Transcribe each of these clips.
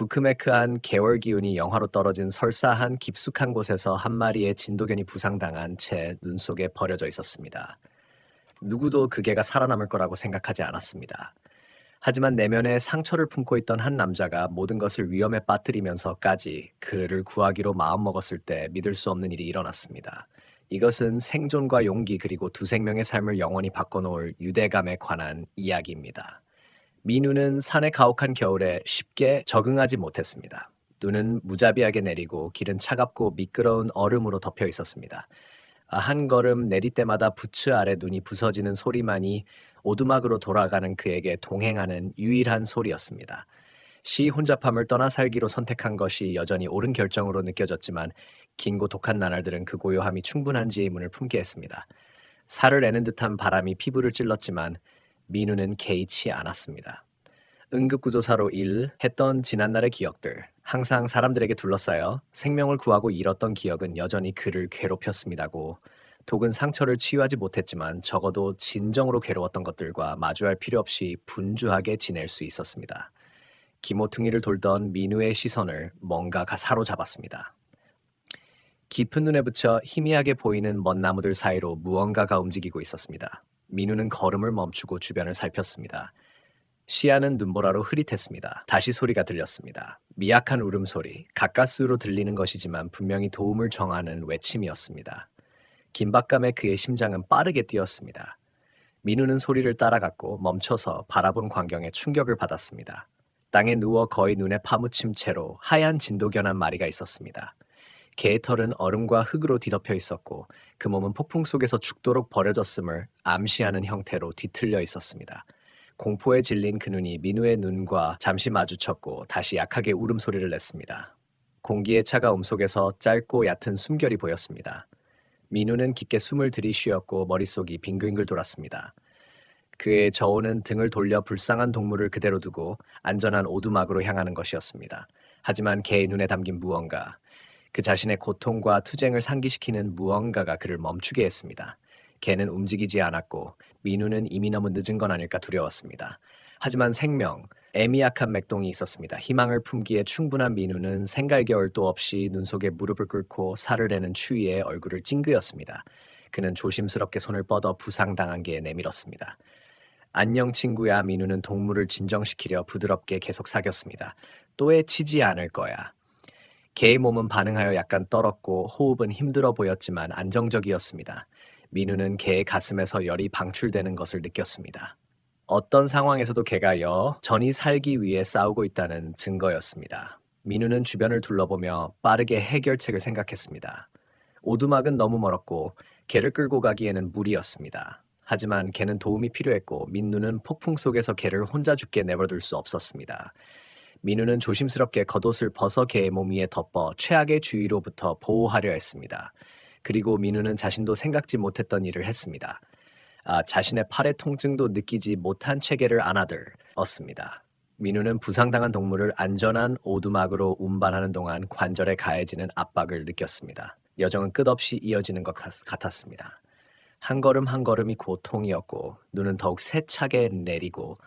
부크메크한 개월 기운이 영하로 떨어진 설사한 깊숙한 곳에서 한 마리의 진도견이 부상당한 채 눈 속에 버려져 있었습니다. 누구도 그 개가 살아남을 거라고 생각하지 않았습니다. 하지만 내면에 상처를 품고 있던 한 남자가 모든 것을 위험에 빠뜨리면서까지 그를 구하기로 마음먹었을 때 믿을 수 없는 일이 일어났습니다. 이것은 생존과 용기 그리고 두 생명의 삶을 영원히 바꿔놓을 유대감에 관한 이야기입니다. 민우는 산의 가혹한 겨울에 쉽게 적응하지 못했습니다. 눈은 무자비하게 내리고 길은 차갑고 미끄러운 얼음으로 덮여 있었습니다. 아, 한 걸음 내릴 때마다 부츠 아래 눈이 부서지는 소리만이 오두막으로 돌아가는 그에게 동행하는 유일한 소리였습니다. 시 혼잡함을 떠나 살기로 선택한 것이 여전히 옳은 결정으로 느껴졌지만 긴고 독한 나날들은 그 고요함이 충분한지의 문을 품게 했습니다. 살을 내는 듯한 바람이 피부를 찔렀지만 민우는 개의치 않았습니다. 응급구조사로 일 했던 지난날의 기억들, 항상 사람들에게 둘러싸여 생명을 구하고 잃었던 기억은 여전히 그를 괴롭혔습니다고 독은 상처를 치유하지 못했지만 적어도 진정으로 괴로웠던 것들과 마주할 필요 없이 분주하게 지낼 수 있었습니다. 기모퉁이를 돌던 민우의 시선을 뭔가가 사로잡았습니다. 깊은 눈에 붙여 희미하게 보이는 먼 나무들 사이로 무언가가 움직이고 있었습니다. 민우는 걸음을 멈추고 주변을 살폈습니다. 시야는 눈보라로 흐릿했습니다. 다시 소리가 들렸습니다. 미약한 울음소리, 가까스로 들리는 것이지만 분명히 도움을 정하는 외침이었습니다. 긴박감에 그의 심장은 빠르게 뛰었습니다. 민우는 소리를 따라갔고 멈춰서 바라본 광경에 충격을 받았습니다. 땅에 누워 거의 눈에 파묻힌 채로 하얀 진도견 한 마리가 있었습니다. 개의 털은 얼음과 흙으로 뒤덮여 있었고 그 몸은 폭풍 속에서 죽도록 버려졌음을 암시하는 형태로 뒤틀려 있었습니다. 공포에 질린 그 눈이 민우의 눈과 잠시 마주쳤고 다시 약하게 울음소리를 냈습니다. 공기의 차가움 속에서 짧고 얕은 숨결이 보였습니다. 민우는 깊게 숨을 들이쉬었고 머릿속이 빙글빙글 돌았습니다. 그의 저오는 등을 돌려 불쌍한 동물을 그대로 두고 안전한 오두막으로 향하는 것이었습니다. 하지만 개의 눈에 담긴 무언가, 그 자신의 고통과 투쟁을 상기시키는 무언가가 그를 멈추게 했습니다. 개는 움직이지 않았고 민우는 이미 너무 늦은 건 아닐까 두려웠습니다. 하지만 생명, 애미약한 맥동이 있었습니다. 희망을 품기에 충분한 민우는 생갈 겨울도 없이 눈 속에 무릎을 꿇고 살을 내는 추위에 얼굴을 찡그였습니다. 그는 조심스럽게 손을 뻗어 부상당한 개에 내밀었습니다. 안녕 친구야 민우는 동물을 진정시키려 부드럽게 계속 사겼습니다. 또 해 치지 않을 거야. 개의 몸은 반응하여 약간 떨었고 호흡은 힘들어 보였지만 안정적이었습니다. 민우는 개의 가슴에서 열이 방출되는 것을 느꼈습니다. 어떤 상황에서도 개가 여전히 살기 위해 싸우고 있다는 증거였습니다. 민우는 주변을 둘러보며 빠르게 해결책을 생각했습니다. 오두막은 너무 멀었고 개를 끌고 가기에는 무리였습니다. 하지만 개는 도움이 필요했고 민누는 폭풍 속에서 개를 혼자 죽게 내버려둘 수 없었습니다. 민우는 조심스럽게 겉옷을 벗어 개의 몸 위에 덮어 최악의 주의로부터 보호하려 했습니다. 그리고 민우는 자신도 생각지 못했던 일을 했습니다. 아, 자신의 팔의 통증도 느끼지 못한 체계를 안아들었습니다. 민우는 부상당한 동물을 안전한 오두막으로 운반하는 동안 관절에 가해지는 압박을 느꼈습니다. 여정은 끝없이 이어지는 것 같았습니다. 한 걸음 한 걸음이 고통이었고 눈은 더욱 세차게 내리고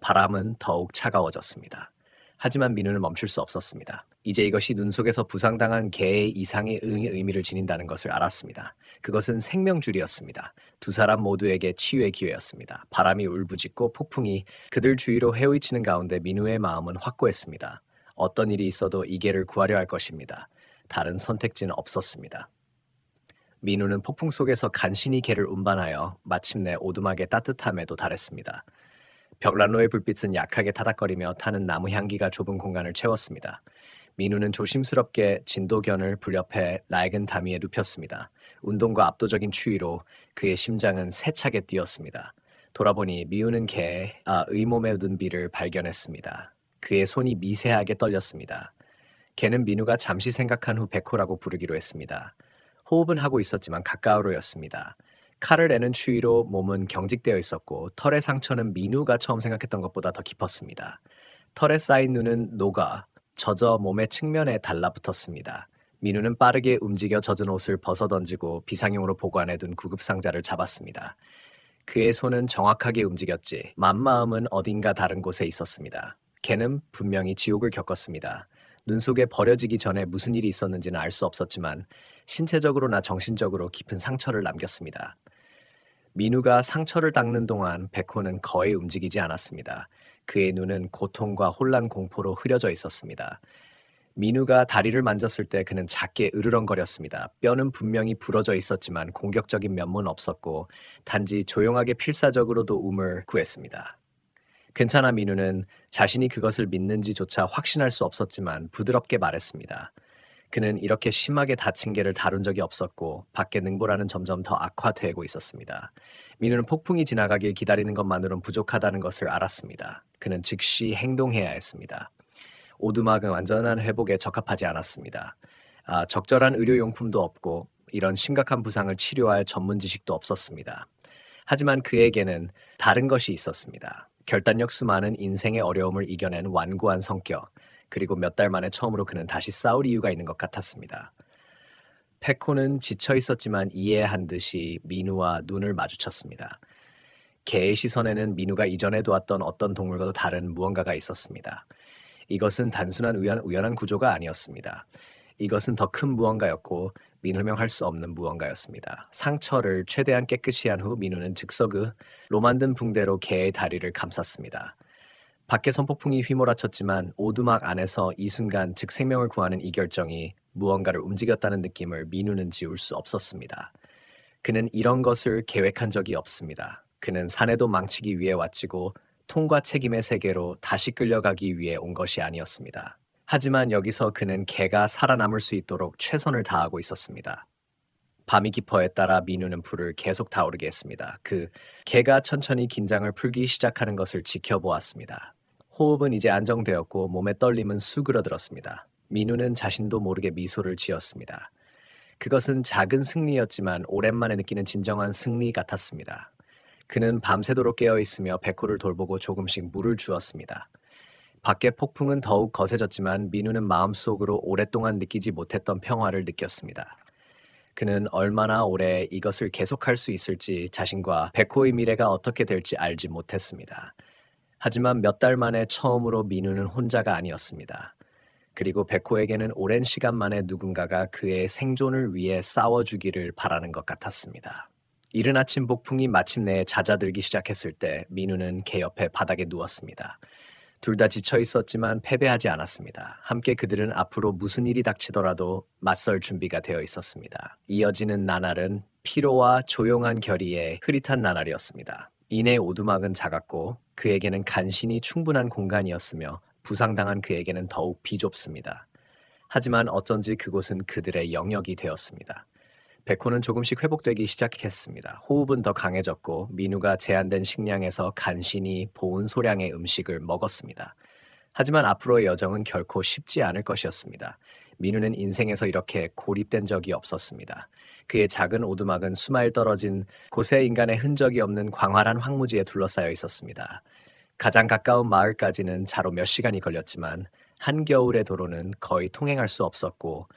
바람은 더욱 차가워졌습니다. 하지만 민우는 멈출 수 없었습니다. 이제 이것이 눈 속에서 부상당한 개의 이상의 의미를 지닌다는 것을 알았습니다. 그것은 생명줄이었습니다. 두 사람 모두에게 치유의 기회였습니다. 바람이 울부짖고 폭풍이 그들 주위로 헤엄치는 가운데 민우의 마음은 확고했습니다. 어떤 일이 있어도 이 개를 구하려 할 것입니다. 다른 선택지는 없었습니다. 민우는 폭풍 속에서 간신히 개를 운반하여 마침내 오두막의 따뜻함에도 달했습니다. 벽난로의 불빛은 약하게 타닥거리며 타는 나무 향기가 좁은 공간을 채웠습니다. 민우는 조심스럽게 진도견을 불옆에 낡은 다미에 눕혔습니다. 운동과 압도적인 추위로 그의 심장은 세차게 뛰었습니다. 돌아보니 미우는 개의 아, 몸에 묻은 비를 발견했습니다. 그의 손이 미세하게 떨렸습니다. 개는 민우가 잠시 생각한 후 백호라고 부르기로 했습니다. 호흡은 하고 있었지만 가까우로였습니다. 칼을 내는 추위로 몸은 경직되어 있었고 털의 상처는 민우가 처음 생각했던 것보다 더 깊었습니다. 털에 쌓인 눈은 녹아 젖어 몸의 측면에 달라붙었습니다. 민우는 빠르게 움직여 젖은 옷을 벗어던지고 비상용으로 보관해둔 구급 상자를 잡았습니다. 그의 손은 정확하게 움직였지 맘마음은 어딘가 다른 곳에 있었습니다. 개는 분명히 지옥을 겪었습니다. 눈 속에 버려지기 전에 무슨 일이 있었는지는 알 수 없었지만 신체적으로나 정신적으로 깊은 상처를 남겼습니다. 민우가 상처를 닦는 동안 백호는 거의 움직이지 않았습니다. 그의 눈은 고통과 혼란 공포로 흐려져 있었습니다. 민우가 다리를 만졌을 때 그는 작게 으르렁거렸습니다. 뼈는 분명히 부러져 있었지만 공격적인 면모는 없었고 단지 조용하게 필사적으로도 움을 구했습니다. 괜찮아 민우는 자신이 그것을 믿는지조차 확신할 수 없었지만 부드럽게 말했습니다. 그는 이렇게 심하게 다친 개를 다룬 적이 없었고 밖에 능보라는 점점 더 악화되고 있었습니다. 민우는 폭풍이 지나가길 기다리는 것만으로는 부족하다는 것을 알았습니다. 그는 즉시 행동해야 했습니다. 오두막은 완전한 회복에 적합하지 않았습니다. 아, 적절한 의료용품도 없고 이런 심각한 부상을 치료할 전문 지식도 없었습니다. 하지만 그에게는 다른 것이 있었습니다. 결단력 수많은 인생의 어려움을 이겨낸 완고한 성격, 그리고 몇 달 만에 처음으로 그는 다시 싸울 이유가 있는 것 같았습니다. 페코는 지쳐 있었지만 이해한 듯이 민우와 눈을 마주쳤습니다. 개의 시선에는 민우가 이전에 도왔던 어떤 동물과도 다른 무언가가 있었습니다. 이것은 단순한 우연, 우연한 구조가 아니었습니다. 이것은 더 큰 무언가였고 민설명할 수 없는 무언가였습니다. 상처를 최대한 깨끗이 한 후 민우는 즉석 으로 만든 붕대로 개의 다리를 감쌌습니다. 밖에 선폭풍이 휘몰아쳤지만 오두막 안에서 이 순간 즉 생명을 구하는 이 결정이 무언가를 움직였다는 느낌을 민우는 지울 수 없었습니다. 그는 이런 것을 계획한 적이 없습니다. 그는 산에도 망치기 위해 왔지고 통과 책임의 세계로 다시 끌려가기 위해 온 것이 아니었습니다. 하지만 여기서 그는 개가 살아남을 수 있도록 최선을 다하고 있었습니다. 밤이 깊어에 따라 민우는 불을 계속 타오르게 했습니다. 그 개가 천천히 긴장을 풀기 시작하는 것을 지켜보았습니다. 호흡은 이제 안정되었고 몸의 떨림은 수그러들었습니다. 민우는 자신도 모르게 미소를 지었습니다. 그것은 작은 승리였지만 오랜만에 느끼는 진정한 승리 같았습니다. 그는 밤새도록 깨어 있으며 백호를 돌보고 조금씩 물을 주었습니다. 밖의 폭풍은 더욱 거세졌지만 민우는 마음속으로 오랫동안 느끼지 못했던 평화를 느꼈습니다. 그는 얼마나 오래 이것을 계속할 수 있을지 자신과 백호의 미래가 어떻게 될지 알지 못했습니다. 하지만 몇 달 만에 처음으로 민우는 혼자가 아니었습니다. 그리고 백호에게는 오랜 시간 만에 누군가가 그의 생존을 위해 싸워주기를 바라는 것 같았습니다. 이른 아침 폭풍이 마침내 잦아들기 시작했을 때 민우는 개 옆에 바닥에 누웠습니다. 둘 다 지쳐 있었지만 패배하지 않았습니다. 함께 그들은 앞으로 무슨 일이 닥치더라도 맞설 준비가 되어 있었습니다. 이어지는 나날은 피로와 조용한 결의의 흐릿한 나날이었습니다. 이내 오두막은 작았고 그에게는 간신히 충분한 공간이었으며 부상당한 그에게는 더욱 비좁습니다. 하지만 어쩐지 그곳은 그들의 영역이 되었습니다. 백호는 조금씩 회복되기 시작했습니다. 호흡은 더 강해졌고 민우가 제한된 식량에서 간신히 보은 소량의 음식을 먹었습니다. 하지만 앞으로의 여정은 결코 쉽지 않을 것이었습니다. 민우는 인생에서 이렇게 고립된 적이 없었습니다. 그의 작은 오두막은 수마일 떨어진 곳에 인간의 흔적이 없는 광활한 황무지에 둘러싸여 있었습니다. 가장 가까운 마을까지는 차로 몇 시간이 걸렸지만 한겨울의 도로는 거의 통행할 수 없었고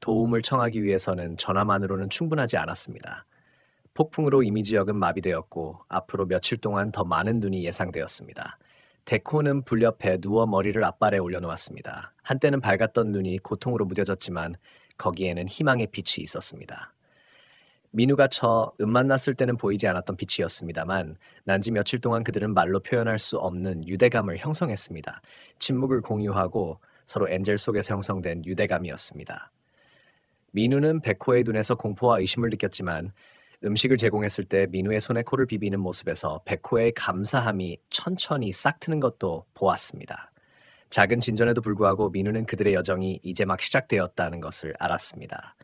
도움을 청하기 위해서는 전화만으로는 충분하지 않았습니다. 폭풍으로 이미 지역은 마비되었고 앞으로 며칠 동안 더 많은 눈이 예상되었습니다. 데코는 불 옆에 누워 머리를 앞발에 올려놓았습니다. 한때는 밝았던 눈이 고통으로 무뎌졌지만 거기에는 희망의 빛이 있었습니다. 민우가 쳐 음만 났을 때는 보이지 않았던 빛이었습니다만 난지 며칠 동안 그들은 말로 표현할 수 없는 유대감을 형성했습니다. 침묵을 공유하고 서로 엔젤 속에서 형성된 유대감이었습니다. 민우는 백호의 눈에서 공포와 의심을 느꼈지만 음식을 제공했을 때 민우의 손에 코를 비비는 모습에서 백호의 감사함이 천천히 싹트는 것도 보았습니다. 작은 진전에도 불구하고 민우는 그들의 여정이 이제 막 시작되었다는 것을 알았습니다.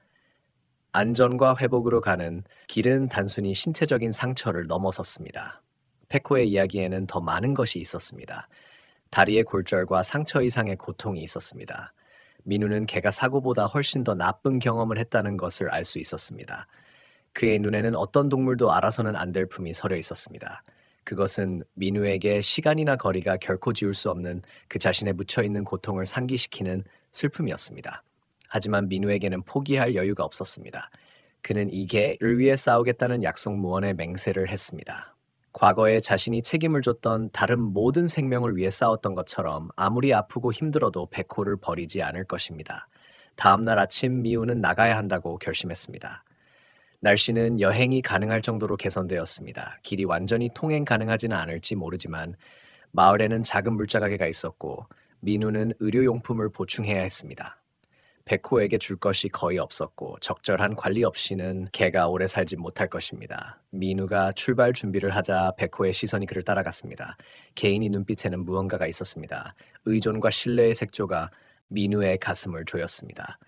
안전과 회복으로 가는 길은 단순히 신체적인 상처를 넘어섰습니다. 페코의 이야기에는 더 많은 것이 있었습니다. 다리의 골절과 상처 이상의 고통이 있었습니다. 민우는 개가 사고보다 훨씬 더 나쁜 경험을 했다는 것을 알 수 있었습니다. 그의 눈에는 어떤 동물도 알아서는 안 될 품이 서려 있었습니다. 그것은 민우에게 시간이나 거리가 결코 지울 수 없는 그 자신에 묻혀 있는 고통을 상기시키는 슬픔이었습니다. 하지만 민우에게는 포기할 여유가 없었습니다. 그는 이 개를 위해 싸우겠다는 약속 무언의 맹세를 했습니다. 과거에 자신이 책임을 줬던 다른 모든 생명을 위해 싸웠던 것처럼 아무리 아프고 힘들어도 백호를 버리지 않을 것입니다. 다음 날 아침 미우는 나가야 한다고 결심했습니다. 날씨는 여행이 가능할 정도로 개선되었습니다. 길이 완전히 통행 가능하지는 않을지 모르지만 마을에는 작은 물자 가게가 있었고 민우는 의료용품을 보충해야 했습니다. 백호에게 줄 것이 거의 없었고 적절한 관리 없이는 개가 오래 살지 못할 것입니다. 민우가 출발 준비를 하자 백호의 시선이 그를 따라갔습니다. 개인이 눈빛에는 무언가가 있었습니다. 의존과 신뢰의 색조가 민우의 가슴을 조였습니다.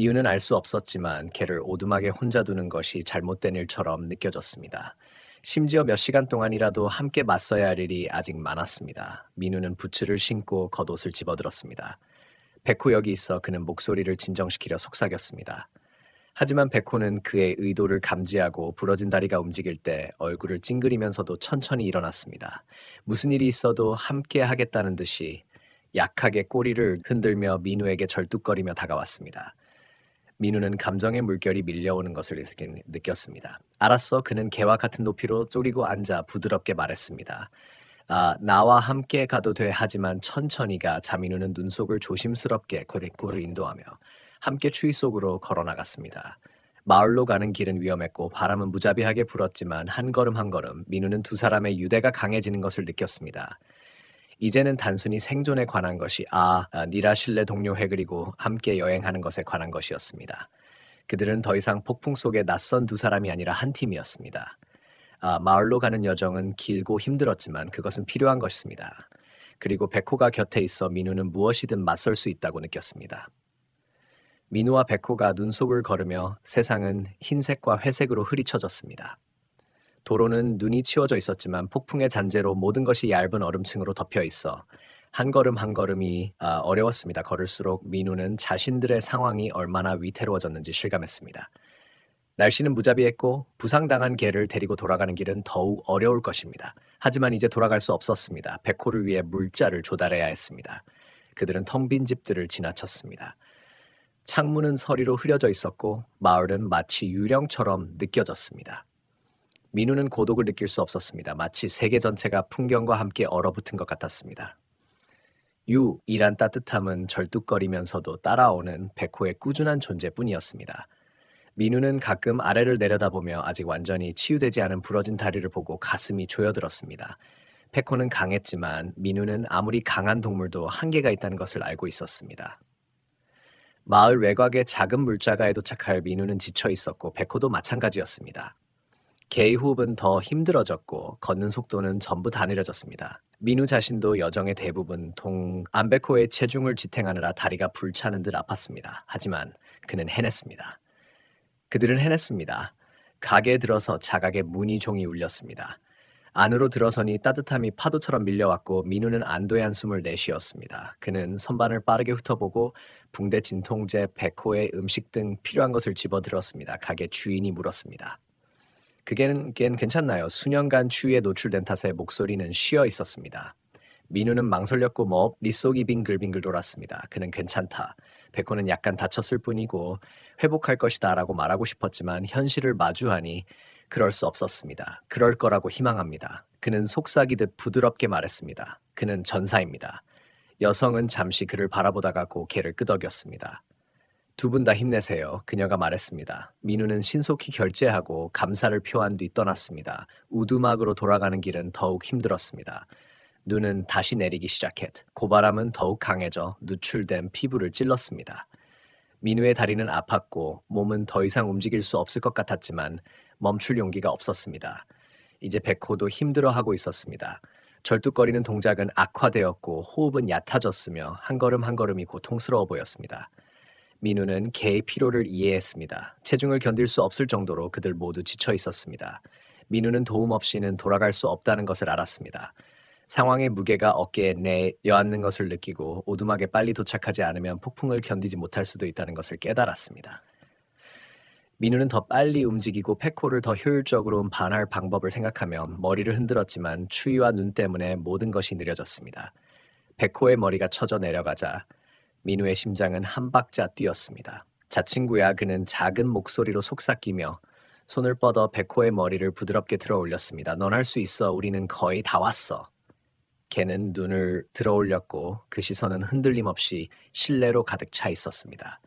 이유는 알 수 없었지만 개를 오두막에 혼자 두는 것이 잘못된 일처럼 느껴졌습니다. 심지어 몇 시간 동안이라도 함께 맞서야 할 일이 아직 많았습니다. 민우는 부츠를 신고 겉옷을 집어들었습니다. 백호 여기 있어 그는 목소리를 진정시키려 속삭였습니다. 하지만 백호는 그의 의도를 감지하고 부러진 다리가 움직일 때 얼굴을 찡그리면서도 천천히 일어났습니다. 무슨 일이 있어도 함께 하겠다는 듯이 약하게 꼬리를 흔들며 민우에게 절뚝거리며 다가왔습니다. 민우는 감정의 물결이 밀려오는 것을 느꼈습니다. 알았어. 그는 개와 같은 높이로 쪼리고 앉아 부드럽게 말했습니다. 아, 나와 함께 가도 돼 하지만 천천히가 자민우는 눈속을 조심스럽게 고리꼬를 인도하며 함께 추위 속으로 걸어 나갔습니다. 마을로 가는 길은 위험했고 바람은 무자비하게 불었지만 한 걸음 한 걸음 민우는 두 사람의 유대가 강해지는 것을 느꼈습니다. 이제는 단순히 생존에 관한 것이 아, 아 니라 신뢰 동료 해 그리고 함께 여행하는 것에 관한 것이었습니다. 그들은 더 이상 폭풍 속에 낯선 두 사람이 아니라 한 팀이었습니다. 아, 마을로 가는 여정은 길고 힘들었지만 그것은 필요한 것입니다. 그리고 백호가 곁에 있어 민우는 무엇이든 맞설 수 있다고 느꼈습니다. 민우와 백호가 눈 속을 걸으며 세상은 흰색과 회색으로 흐리쳐졌습니다. 도로는 눈이 치워져 있었지만 폭풍의 잔재로 모든 것이 얇은 얼음층으로 덮여 있어 한 걸음 한 걸음이 아, 어려웠습니다. 걸을수록 민우는 자신들의 상황이 얼마나 위태로워졌는지 실감했습니다. 날씨는 무자비했고 부상당한 개를 데리고 돌아가는 길은 더욱 어려울 것입니다. 하지만 이제 돌아갈 수 없었습니다. 백호를 위해 물자를 조달해야 했습니다. 그들은 텅 빈 집들을 지나쳤습니다. 창문은 서리로 흐려져 있었고 마을은 마치 유령처럼 느껴졌습니다. 민우는 고독을 느낄 수 없었습니다. 마치 세계 전체가 풍경과 함께 얼어붙은 것 같았습니다. 유이란 따뜻함은 절뚝거리면서도 따라오는 백호의 꾸준한 존재뿐이었습니다. 민우는 가끔 아래를 내려다보며 아직 완전히 치유되지 않은 부러진 다리를 보고 가슴이 조여들었습니다. 페코는 강했지만 민우는 아무리 강한 동물도 한계가 있다는 것을 알고 있었습니다. 마을 외곽의 작은 물자가에 도착할 민우는 지쳐 있었고 백호도 마찬가지였습니다. 개의 호흡은 더 힘들어졌고 걷는 속도는 전부 다 느려졌습니다. 민우 자신도 여정의 대부분 동 안베코의 체중을 지탱하느라 다리가 불차는 듯 아팠습니다. 하지만 그는 해냈습니다. 그들은 해냈습니다. 가게에 들어서 자각의 문이 종이 울렸습니다. 안으로 들어서니 따뜻함이 파도처럼 밀려왔고 민우는 안도의 한숨을 내쉬었습니다. 그는 선반을 빠르게 훑어보고 붕대 진통제, 백호의 음식 등 필요한 것을 집어들었습니다. 가게 주인이 물었습니다. 그게는 괜찮나요? 수년간 추위에 노출된 탓에 목소리는 쉬어 있었습니다. 민우는 망설였고 뭐 리속이 빙글빙글 돌았습니다. 그는 괜찮다. 백호는 약간 다쳤을 뿐이고 회복할 것이다 라고 말하고 싶었지만 현실을 마주하니 그럴 수 없었습니다. 그럴 거라고 희망합니다. 그는 속삭이듯 부드럽게 말했습니다. 그는 전사입니다. 여성은 잠시 그를 바라보다가 고개를 끄덕였습니다. 두 분 다 힘내세요. 그녀가 말했습니다. 민우는 신속히 결제하고 감사를 표한 뒤 떠났습니다. 우두막으로 돌아가는 길은 더욱 힘들었습니다. 눈은 다시 내리기 시작했. 고바람은 더욱 강해져 누출된 피부를 찔렀습니다. 민우의 다리는 아팠고 몸은 더 이상 움직일 수 없을 것 같았지만 멈출 용기가 없었습니다. 이제 백호도 힘들어하고 있었습니다. 절뚝거리는 동작은 악화되었고 호흡은 얕아졌으며 한 걸음 한 걸음이 고통스러워 보였습니다. 민우는 개의 피로를 이해했습니다. 체중을 견딜 수 없을 정도로 그들 모두 지쳐 있었습니다. 민우는 도움 없이는 돌아갈 수 없다는 것을 알았습니다. 상황의 무게가 어깨에 내려앉는 것을 느끼고 오두막에 빨리 도착하지 않으면 폭풍을 견디지 못할 수도 있다는 것을 깨달았습니다. 민우는 더 빨리 움직이고 페코를 더 효율적으로 반할 방법을 생각하며 머리를 흔들었지만 추위와 눈 때문에 모든 것이 느려졌습니다. 백호의 머리가 쳐져 내려가자 민우의 심장은 한 박자 뛰었습니다. 자친구야 그는 작은 목소리로 속삭이며 손을 뻗어 백호의 머리를 부드럽게 들어 올렸습니다. 넌 할 수 있어. 우리는 거의 다 왔어. 걔는 눈을 들어 올렸고 그 시선은 흔들림 없이 신뢰로 가득 차 있었습니다.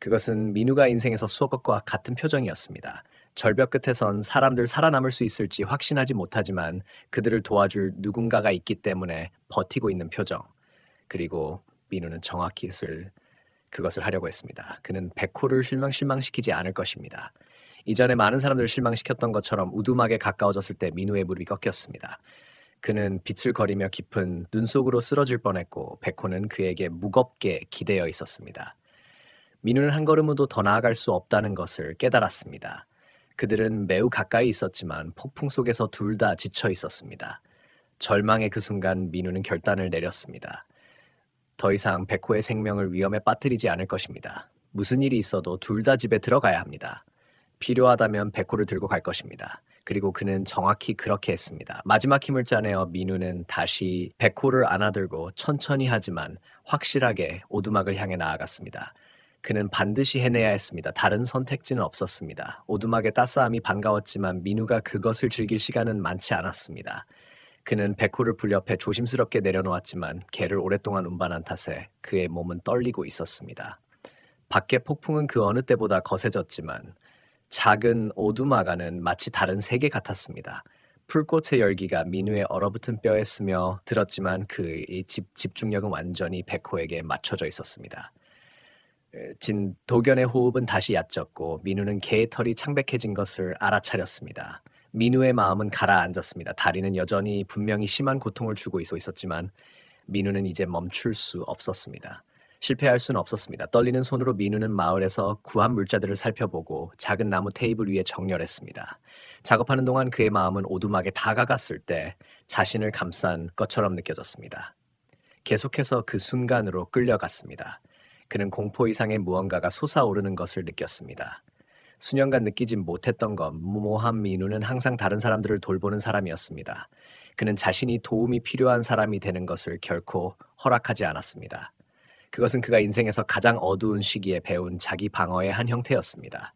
그것은 민우가 인생에서 수억 것과 같은 표정이었습니다. 절벽 끝에선 사람들 살아남을 수 있을지 확신하지 못하지만 그들을 도와줄 누군가가 있기 때문에 버티고 있는 표정. 그리고 민우는 정확히 을 그것을 하려고 했습니다. 그는 백호를 실망 실망시키지 않을 것입니다. 이전에 많은 사람들을 실망시켰던 것처럼 우두막에 가까워졌을 때 민우의 무릎이 꺾였습니다. 그는 빛을 거리며 깊은 눈 속으로 쓰러질 뻔했고 백호는 그에게 무겁게 기대어 있었습니다. 민우는 한 걸음도 더 나아갈 수 없다는 것을 깨달았습니다. 그들은 매우 가까이 있었지만 폭풍 속에서 둘 다 지쳐 있었습니다. 절망의 그 순간 민우는 결단을 내렸습니다. 더 이상 백호의 생명을 위험에 빠뜨리지 않을 것입니다. 무슨 일이 있어도 둘 다 집에 들어가야 합니다. 필요하다면 백호를 들고 갈 것입니다. 그리고 그는 정확히 그렇게 했습니다. 마지막 힘을 짜내어 민우는 다시 백호를 안아들고 천천히 하지만 확실하게 오두막을 향해 나아갔습니다. 그는 반드시 해내야 했습니다. 다른 선택지는 없었습니다. 오두막의 따스함이 반가웠지만 민우가 그것을 즐길 시간은 많지 않았습니다. 그는 백호를 불 옆에 조심스럽게 내려놓았지만 개를 오랫동안 운반한 탓에 그의 몸은 떨리고 있었습니다. 밖의 폭풍은 그 어느 때보다 거세졌지만 작은 오두마가는 마치 다른 세계 같았습니다. 풀꽃의 열기가 민우의 얼어붙은 뼈에 스며 들었지만 그의 집중력은 완전히 백호에게 맞춰져 있었습니다. 진 도견의 호흡은 다시 얕졌고 민우는 개의 털이 창백해진 것을 알아차렸습니다. 민우의 마음은 가라앉았습니다. 다리는 여전히 분명히 심한 고통을 주고 있었지만 민우는 이제 멈출 수 없었습니다. 실패할 수는 없었습니다. 떨리는 손으로 민우는 마을에서 구한 물자들을 살펴보고 작은 나무 테이블 위에 정렬했습니다. 작업하는 동안 그의 마음은 오두막에 다가갔을 때 자신을 감싼 것처럼 느껴졌습니다. 계속해서 그 순간으로 끌려갔습니다. 그는 공포 이상의 무언가가 솟아오르는 것을 느꼈습니다. 수년간 느끼지 못했던 것, 무모한 민우는 항상 다른 사람들을 돌보는 사람이었습니다. 그는 자신이 도움이 필요한 사람이 되는 것을 결코 허락하지 않았습니다. 그것은 그가 인생에서 가장 어두운 시기에 배운 자기 방어의 한 형태였습니다.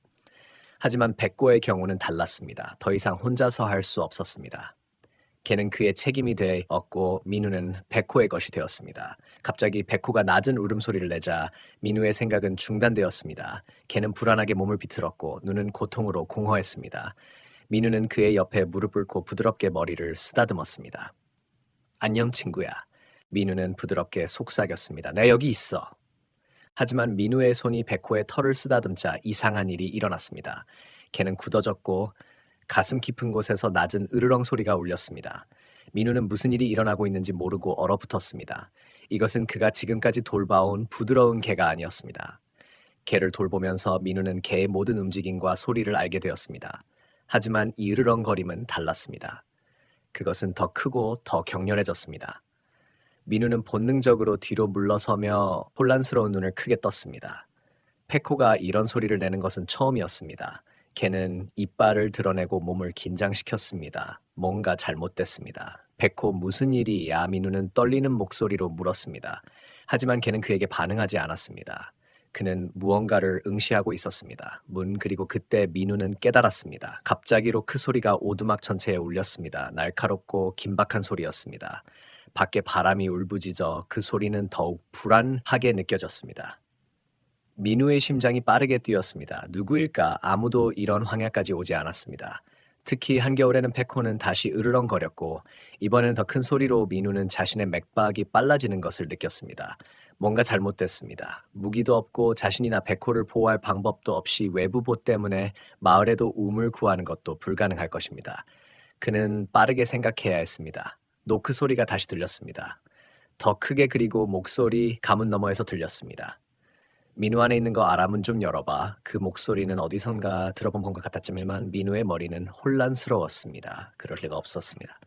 하지만 백고의 경우는 달랐습니다. 더 이상 혼자서 할 수 없었습니다. 걔는 그의 책임이 되었고 민우는 백호의 것이 되었습니다. 갑자기 백호가 낮은 울음소리를 내자 민우의 생각은 중단되었습니다. 걔는 불안하게 몸을 비틀었고 눈은 고통으로 공허했습니다. 민우는 그의 옆에 무릎 꿇고 부드럽게 머리를 쓰다듬었습니다. 안녕 친구야. 민우는 부드럽게 속삭였습니다. 내 여기 있어. 하지만 민우의 손이 백호의 털을 쓰다듬자 이상한 일이 일어났습니다. 걔는 굳어졌고 가슴 깊은 곳에서 낮은 으르렁 소리가 울렸습니다. 민우는 무슨 일이 일어나고 있는지 모르고 얼어붙었습니다. 이것은 그가 지금까지 돌봐온 부드러운 개가 아니었습니다. 개를 돌보면서 민우는 개의 모든 움직임과 소리를 알게 되었습니다. 하지만 이 으르렁거림은 달랐습니다. 그것은 더 크고 더 격렬해졌습니다. 민우는 본능적으로 뒤로 물러서며 혼란스러운 눈을 크게 떴습니다. 페코가 이런 소리를 내는 것은 처음이었습니다. 걔는 이빨을 드러내고 몸을 긴장시켰습니다. 뭔가 잘못됐습니다. 백호 무슨 일이야? 민우는 떨리는 목소리로 물었습니다. 하지만 걔는 그에게 반응하지 않았습니다. 그는 무언가를 응시하고 있었습니다. 문 그리고 그때 민우는 깨달았습니다. 갑자기로 그 소리가 오두막 전체에 울렸습니다. 날카롭고 긴박한 소리였습니다. 밖에 바람이 울부짖어 그 소리는 더욱 불안하게 느껴졌습니다. 민우의 심장이 빠르게 뛰었습니다. 누구일까? 아무도 이런 황야까지 오지 않았습니다. 특히 한겨울에는 페코는 다시 으르렁거렸고 이번엔 더 큰 소리로 민우는 자신의 맥박이 빨라지는 것을 느꼈습니다. 뭔가 잘못됐습니다. 무기도 없고 자신이나 백호를 보호할 방법도 없이 외부보 때문에 마을에도 우물 구하는 것도 불가능할 것입니다. 그는 빠르게 생각해야 했습니다. 노크 소리가 다시 들렸습니다. 더 크게 그리고 목소리 가문 너머에서 들렸습니다. 민우 안에 있는 거 알아 문좀 열어봐. 그 목소리는 어디선가 들어본 것과 같았지만 민우의 머리는 혼란스러웠습니다. 그럴 리가 없었습니다.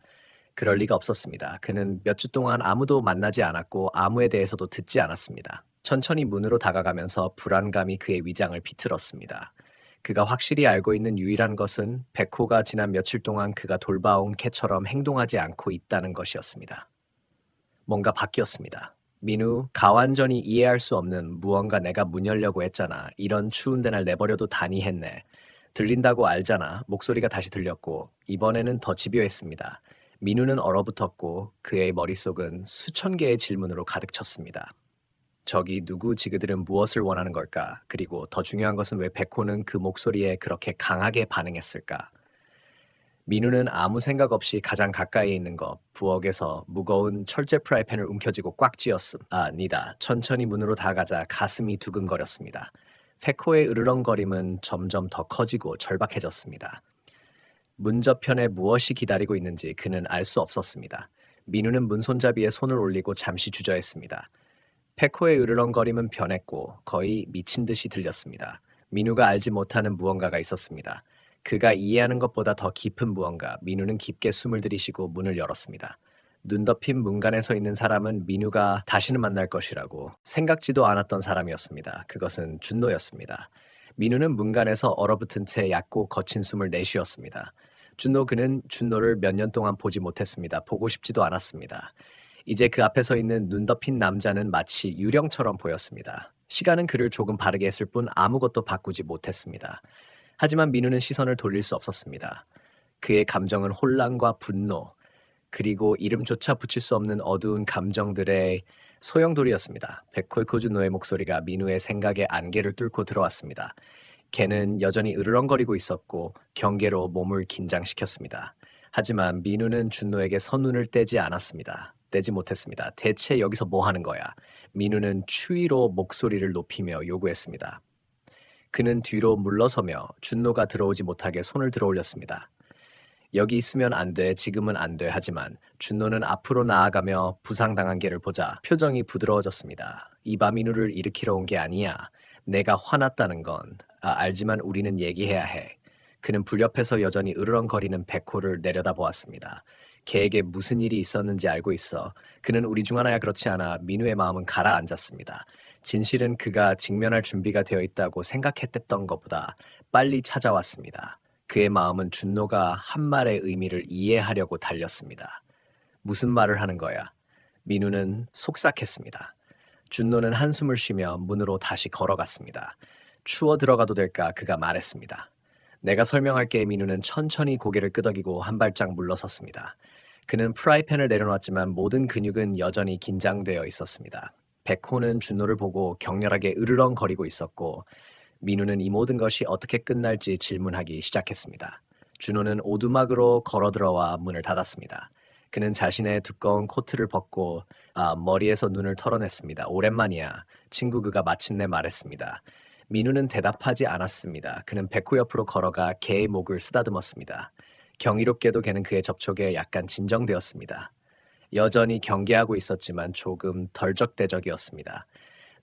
그럴 리가 없었습니다. 그는 몇 주 동안 아무도 만나지 않았고 아무에 대해서도 듣지 않았습니다. 천천히 문으로 다가가면서 불안감이 그의 위장을 비틀었습니다. 그가 확실히 알고 있는 유일한 것은 백호가 지난 며칠 동안 그가 돌봐온 개처럼 행동하지 않고 있다는 것이었습니다. 뭔가 바뀌었습니다. 민우, 가완전히 이해할 수 없는 무언가 내가 문 열려고 했잖아. 이런 추운데 날 내버려도 다니 했네. 들린다고 알잖아. 목소리가 다시 들렸고 이번에는 더 집요했습니다. 민우는 얼어붙었고 그의 머릿속은 수천 개의 질문으로 가득 찼습니다. 저기 누구 지그들은 무엇을 원하는 걸까? 그리고 더 중요한 것은 왜 백호는 그 목소리에 그렇게 강하게 반응했을까? 민우는 아무 생각 없이 가장 가까이 있는 것 부엌에서 무거운 철제 프라이팬을 움켜쥐고 꽉 쥐었음. 아, 니다. 천천히 문으로 다가자 가슴이 두근거렸습니다. 페코의 으르렁거림은 점점 더 커지고 절박해졌습니다. 문 저편에 무엇이 기다리고 있는지 그는 알 수 없었습니다. 민우는 문 손잡이에 손을 올리고 잠시 주저했습니다. 페코의 으르렁거림은 변했고 거의 미친 듯이 들렸습니다. 민우가 알지 못하는 무언가가 있었습니다. 그가 이해하는 것보다 더 깊은 무언가. 민우는 깊게 숨을 들이쉬고 문을 열었습니다. 눈 덮인 문간에 서 있는 사람은 민우가 다시는 만날 것이라고 생각지도 않았던 사람이었습니다. 그것은 준노였습니다. 민우는 문간에서 얼어붙은 채 얕고 거친 숨을 내쉬었습니다. 준노 그는 준노를 몇 년 동안 보지 못했습니다. 보고 싶지도 않았습니다. 이제 그 앞에 서 있는 눈 덮인 남자는 마치 유령처럼 보였습니다. 시간은 그를 조금 바르게 했을 뿐 아무것도 바꾸지 못했습니다. 하지만 민우는 시선을 돌릴 수 없었습니다. 그의 감정은 혼란과 분노, 그리고 이름조차 붙일 수 없는 어두운 감정들의 소용돌이였습니다. 백홀코 준노의 목소리가 민우의 생각의 안개를 뚫고 들어왔습니다. 걔는 여전히 으르렁거리고 있었고 경계로 몸을 긴장시켰습니다. 하지만 민우는 준노에게 선눈을 떼지 않았습니다. 떼지 못했습니다. 대체 여기서 뭐 하는 거야? 민우는 추위로 목소리를 높이며 요구했습니다. 그는 뒤로 물러서며 준노가 들어오지 못하게 손을 들어 올렸습니다. 여기 있으면 안 돼, 지금은 안 돼. 하지만 준노는 앞으로 나아가며 부상당한 개를 보자 표정이 부드러워졌습니다. 이바 민우를 일으키러 온 게 아니야. 내가 화났다는 건 아, 알지만 우리는 얘기해야 해. 그는 불옆에서 여전히 으르렁거리는 백호를 내려다보았습니다. 걔에게 무슨 일이 있었는지 알고 있어. 그는 우리 중 하나야 그렇지 않아 민우의 마음은 가라앉았습니다. 진실은 그가 직면할 준비가 되어 있다고 생각했던 것보다 빨리 찾아왔습니다. 그의 마음은 준노가 한 말의 의미를 이해하려고 달렸습니다. 무슨 말을 하는 거야? 민우는 속삭했습니다. 준노는 한숨을 쉬며 문으로 다시 걸어갔습니다. 추워 들어가도 될까 그가 말했습니다. 내가 설명할게 민우는 천천히 고개를 끄덕이고 한 발짝 물러섰습니다. 그는 프라이팬을 내려놨지만 모든 근육은 여전히 긴장되어 있었습니다. 백호는 준노를 보고 격렬하게 으르렁거리고 있었고 민우는 이 모든 것이 어떻게 끝날지 질문하기 시작했습니다. 준호는 오두막으로 걸어 들어와 문을 닫았습니다. 그는 자신의 두꺼운 코트를 벗고 아, 머리에서 눈을 털어냈습니다. 오랜만이야. 친구 그가 마침내 말했습니다. 민우는 대답하지 않았습니다. 그는 백호 옆으로 걸어가 개의 목을 쓰다듬었습니다. 경이롭게도 걔는 그의 접촉에 약간 진정되었습니다. 여전히 경계하고 있었지만 조금 덜적대적이었습니다.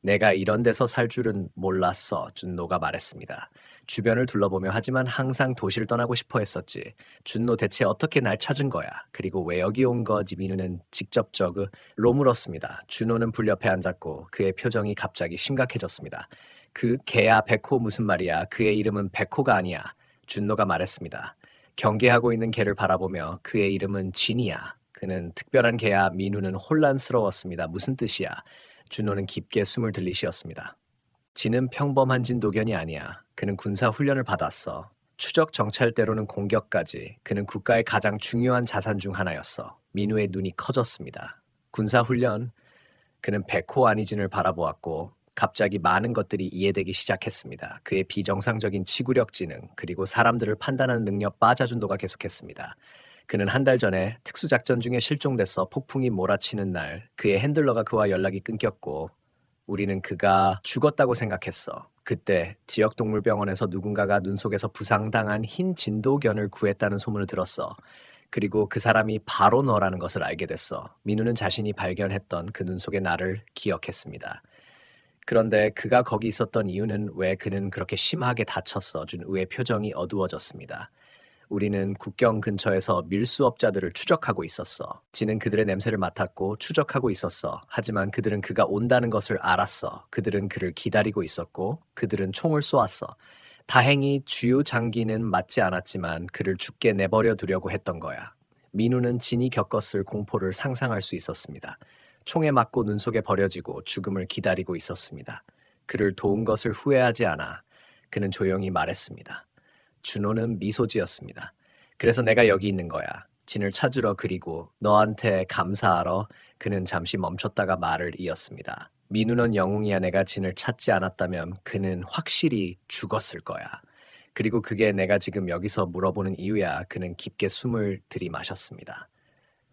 내가 이런 데서 살 줄은 몰랐어, 준노가 말했습니다. 주변을 둘러보며 하지만 항상 도시를 떠나고 싶어 했었지. 준노 대체 어떻게 날 찾은 거야? 그리고 왜 여기 온 거지? 민우는 직접 적으 로 물었습니다. 준호는 불 옆에 앉았고 그의 표정이 갑자기 심각해졌습니다. 그 개야 백호 무슨 말이야? 그의 이름은 백호가 아니야. 준노가 말했습니다. 경계하고 있는 개를 바라보며 그의 이름은 진이야. 그는 특별한 개야. 민우는 혼란스러웠습니다. 무슨 뜻이야? 준호는 깊게 숨을 들이쉬었습니다. 진은 평범한 진도견이 아니야. 그는 군사 훈련을 받았어. 추적 정찰대로는 공격까지. 그는 국가의 가장 중요한 자산 중 하나였어. 민우의 눈이 커졌습니다. 군사 훈련. 그는 백호 아니진을 바라보았고 갑자기 많은 것들이 이해되기 시작했습니다. 그의 비정상적인 치구력 지능 그리고 사람들을 판단하는 능력 빠자준도가 계속했습니다. 그는 한 달 전에 특수작전 중에 실종돼서 폭풍이 몰아치는 날 그의 핸들러가 그와 연락이 끊겼고 우리는 그가 죽었다고 생각했어. 그때 지역 동물병원에서 누군가가 눈 속에서 부상당한 흰 진도견을 구했다는 소문을 들었어. 그리고 그 사람이 바로 너라는 것을 알게 됐어. 민우는 자신이 발견했던 그 눈 속의 나를 기억했습니다. 그런데 그가 거기 있었던 이유는 왜 그는 그렇게 심하게 다쳤어 준 의의 표정이 어두워졌습니다. 우리는 국경 근처에서 밀수업자들을 추적하고 있었어. 지는 그들의 냄새를 맡았고 추적하고 있었어. 하지만 그들은 그가 온다는 것을 알았어. 그들은 그를 기다리고 있었고 그들은 총을 쏘았어. 다행히 주요 장기는 맞지 않았지만 그를 죽게 내버려 두려고 했던 거야. 민우는 진이 겪었을 공포를 상상할 수 있었습니다. 총에 맞고 눈 속에 버려지고 죽음을 기다리고 있었습니다. 그를 도운 것을 후회하지 않아 그는 조용히 말했습니다. 준호는 미소 지었습니다. 그래서 내가 여기 있는 거야. 진을 찾으러 그리고 너한테 감사하러 그는 잠시 멈췄다가 말을 이었습니다. 민우는 영웅이야 내가 진을 찾지 않았다면 그는 확실히 죽었을 거야. 그리고 그게 내가 지금 여기서 물어보는 이유야. 그는 깊게 숨을 들이마셨습니다.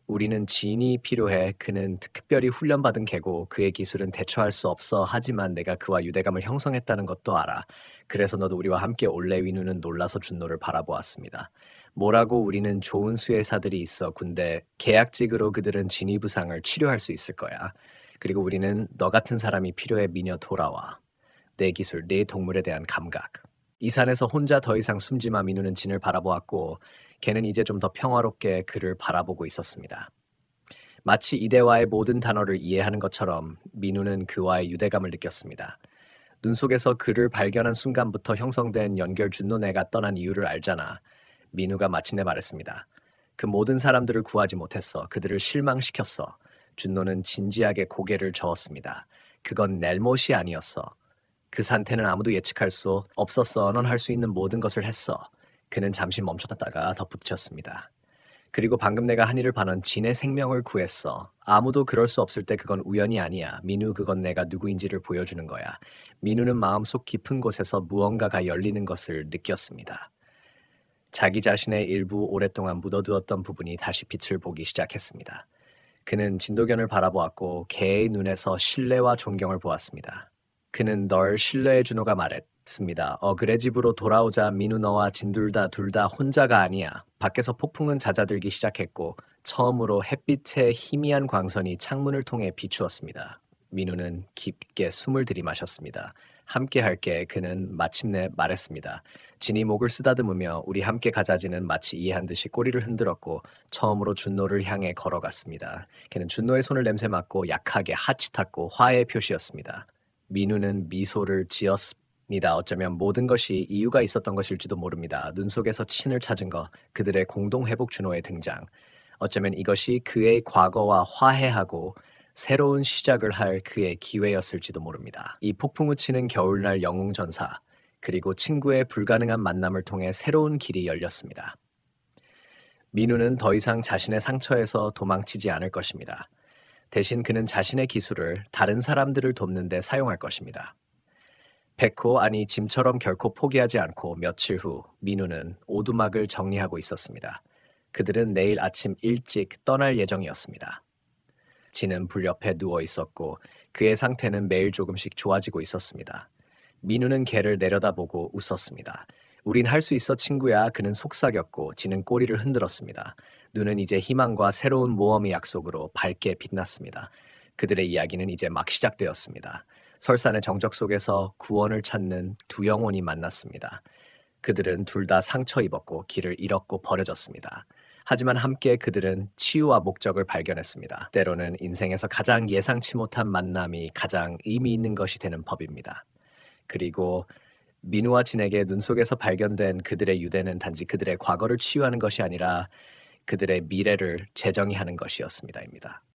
우리는 진이 필요해. 그는 특별히 훈련받은 개고 그의 기술은 대처할 수 없어. 하지만 내가 그와 유대감을 형성했다는 것도 알아. 그래서 너도 우리와 함께 올래 위누는 놀라서 준노를 바라보았습니다. 뭐라고 우리는 좋은 수의사들이 있어. 군대 계약직으로 그들은 진위 부상을 치료할 수 있을 거야. 그리고 우리는 너 같은 사람이 필요해 미녀 돌아와. 내 기술, 내 동물에 대한 감각. 이 산에서 혼자 더 이상 숨지마 민우는 진을 바라보았고 걔는 이제 좀 더 평화롭게 그를 바라보고 있었습니다. 마치 이대와의 모든 단어를 이해하는 것처럼 민우는 그와의 유대감을 느꼈습니다. 눈 속에서 그를 발견한 순간부터 형성된 연결 준노네가 떠난 이유를 알잖아. 민우가 마침내 말했습니다. 그 모든 사람들을 구하지 못했어. 그들을 실망시켰어. 준노는 진지하게 고개를 저었습니다. 그건 넬못이 아니었어. 그 상태는 아무도 예측할 수 없었어. 넌 할 수 있는 모든 것을 했어. 그는 잠시 멈췄다가 덧붙였습니다. 그리고 방금 내가 한 일을 반한 진의 생명을 구했어. 아무도 그럴 수 없을 때 그건 우연이 아니야. 민우 그건 내가 누구인지를 보여주는 거야. 민우는 마음속 깊은 곳에서 무언가가 열리는 것을 느꼈습니다. 자기 자신의 일부 오랫동안 묻어두었던 부분이 다시 빛을 보기 시작했습니다. 그는 진도견을 바라보았고 개의 눈에서 신뢰와 존경을 보았습니다. 그는 널 신뢰해 준호가 말했 습니다. 어 그래 집으로 돌아오자 민우 너와 진둘 다 둘 다 혼자가 아니야. 밖에서 폭풍은 잦아들기 시작했고 처음으로 햇빛의 희미한 광선이 창문을 통해 비추었습니다. 민우는 깊게 숨을 들이마셨습니다. 함께 할게 그는 마침내 말했습니다. 진이 목을 쓰다듬으며 우리 함께 가자지는 마치 이해한 듯이 꼬리를 흔들었고 처음으로 준노를 향해 걸어갔습니다. 걔는 준노의 손을 냄새 맡고 약하게 하치 탔고 화해의 표시였습니다. 민우는 미소를 지었습니다. 어쩌면 모든 것이 이유가 있었던 것일지도 모릅니다. 눈 속에서 친을 찾은 것, 그들의 공동 회복 준호의 등장. 어쩌면 이것이 그의 과거와 화해하고 새로운 시작을 할 그의 기회였을지도 모릅니다. 이 폭풍우 치는 겨울날 영웅 전사, 그리고 친구의 불가능한 만남을 통해 새로운 길이 열렸습니다. 민우는 더 이상 자신의 상처에서 도망치지 않을 것입니다. 대신 그는 자신의 기술을 다른 사람들을 돕는 데 사용할 것입니다. 백호 아니 짐처럼 결코 포기하지 않고 며칠 후 민우는 오두막을 정리하고 있었습니다. 그들은 내일 아침 일찍 떠날 예정이었습니다. 진은 불 옆에 누워 있었고 그의 상태는 매일 조금씩 좋아지고 있었습니다. 민우는 걔를 내려다보고 웃었습니다. 우린 할 수 있어 친구야. 그는 속삭였고 지는 꼬리를 흔들었습니다. 눈은 이제 희망과 새로운 모험의 약속으로 밝게 빛났습니다. 그들의 이야기는 이제 막 시작되었습니다. 설산의 정적 속에서 구원을 찾는 두 영혼이 만났습니다. 그들은 둘 다 상처 입었고 길을 잃었고 버려졌습니다. 하지만 함께 그들은 치유와 목적을 발견했습니다. 때로는 인생에서 가장 예상치 못한 만남이 가장 의미 있는 것이 되는 법입니다. 그리고 민우와 진에게 눈 속에서 발견된 그들의 유대는 단지 그들의 과거를 치유하는 것이 아니라 그들의 미래를 재정의하는 것이었습니다입니다.